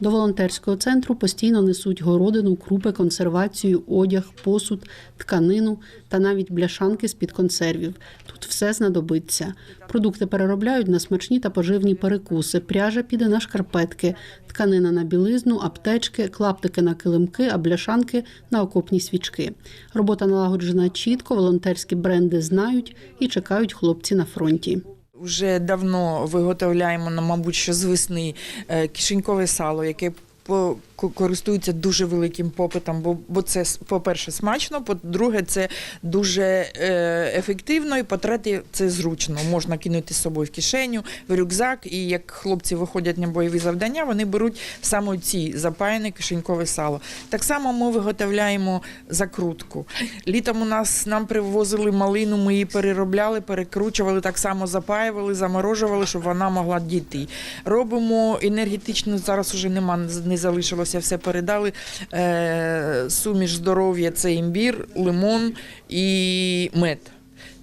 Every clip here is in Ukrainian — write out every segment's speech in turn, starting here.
До волонтерського центру постійно несуть городину, крупи, консервацію, одяг, посуд, тканину та навіть бляшанки з-під консервів. Тут все знадобиться. Продукти переробляють на смачні та поживні перекуси. Пряжа піде на шкарпетки, тканина на білизну, аптечки, клаптики на килимки, а бляшанки на окопні свічки. Робота налагоджена чітко, волонтерські бренди знають і чекають хлопці на фронті. Вже давно виготовляємо, мабуть, що з весни е, кишенькове сало, яке по- ко- користується дуже великим попитом, бо, бо це, по-перше, смачно, по-друге, це дуже е, ефективно, і по-третє, це зручно. Можна кинути з собою в кишеню, в рюкзак, і як хлопці виходять на бойові завдання, вони беруть саме ці запаяне кишенькове сало. Так само ми виготовляємо закрутку. Літом у нас нам привозили малину, ми її переробляли, перекручували, так само запаювали, заморожували, щоб вона могла дійти. Робимо енергетичну, зараз уже нема, не залишилося, все передали. Е, суміш здоров'я це імбір, лимон і мед.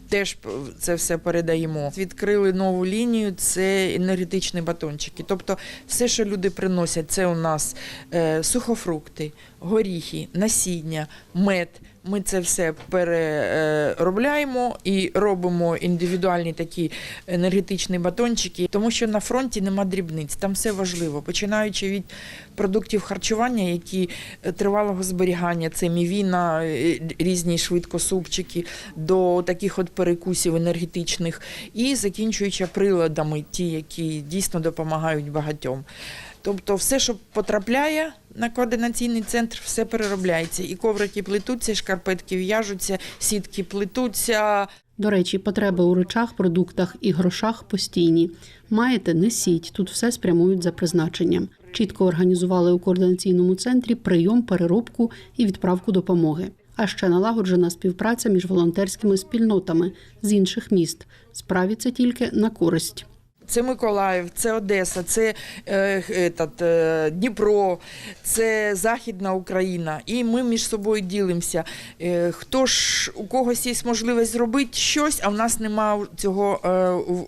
Теж це все передаємо. Відкрили нову лінію, це енергетичні батончики. Тобто все, що люди приносять, це у нас е, сухофрукти, горіхи, насіння, мед. Ми це все переробляємо і робимо індивідуальні такі енергетичні батончики, тому що на фронті нема дрібниць, там все важливо, починаючи від продуктів харчування, які е, тривалого зберігання, це мівіна, е, різні швидкосупчики, до таких от перекусів енергетичних, і закінчуючи приладами, ті, які дійсно допомагають багатьом. Тобто, все, що потрапляє на координаційний центр, все переробляється. І коврики плетуться, і шкарпетки в'яжуться, сітки плетуться. До речі, потреби у речах, продуктах і грошах постійні. Маєте, несіть. Тут все спрямують за призначенням. Чітко організували у координаційному центрі прийом, переробку і відправку допомоги. А ще налагоджена співпраця між волонтерськими спільнотами з інших міст. Справі це тільки на користь. Це Миколаїв, це Одеса, це е, е, Дніпро, це Західна Україна. І ми між собою ділимося. Е, хто ж у когось є можливість зробити щось, а в нас немає цього е,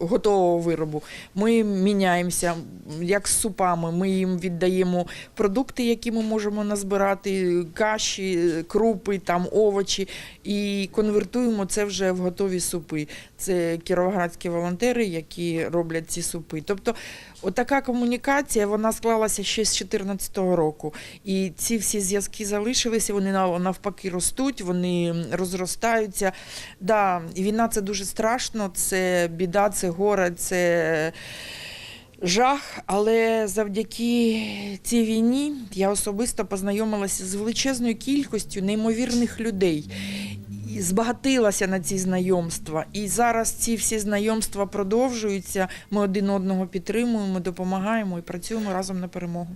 готового виробу. Ми міняємося, як з супами. Ми їм віддаємо продукти, які ми можемо назбирати, каші, крупи, там овочі, і конвертуємо це вже в готові супи. Це кіровоградські волонтери, які роблять ці супи. Тобто, отака комунікація вона склалася ще з 2014 року. І ці всі зв'язки залишилися, вони навпаки ростуть, вони розростаються. Да, війна це дуже страшно, це біда, це горе, це. Жах, але завдяки цій війні я особисто познайомилася з величезною кількістю неймовірних людей. Збагатилася на ці знайомства. І зараз ці всі знайомства продовжуються. Ми один одного підтримуємо, допомагаємо і працюємо разом на перемогу.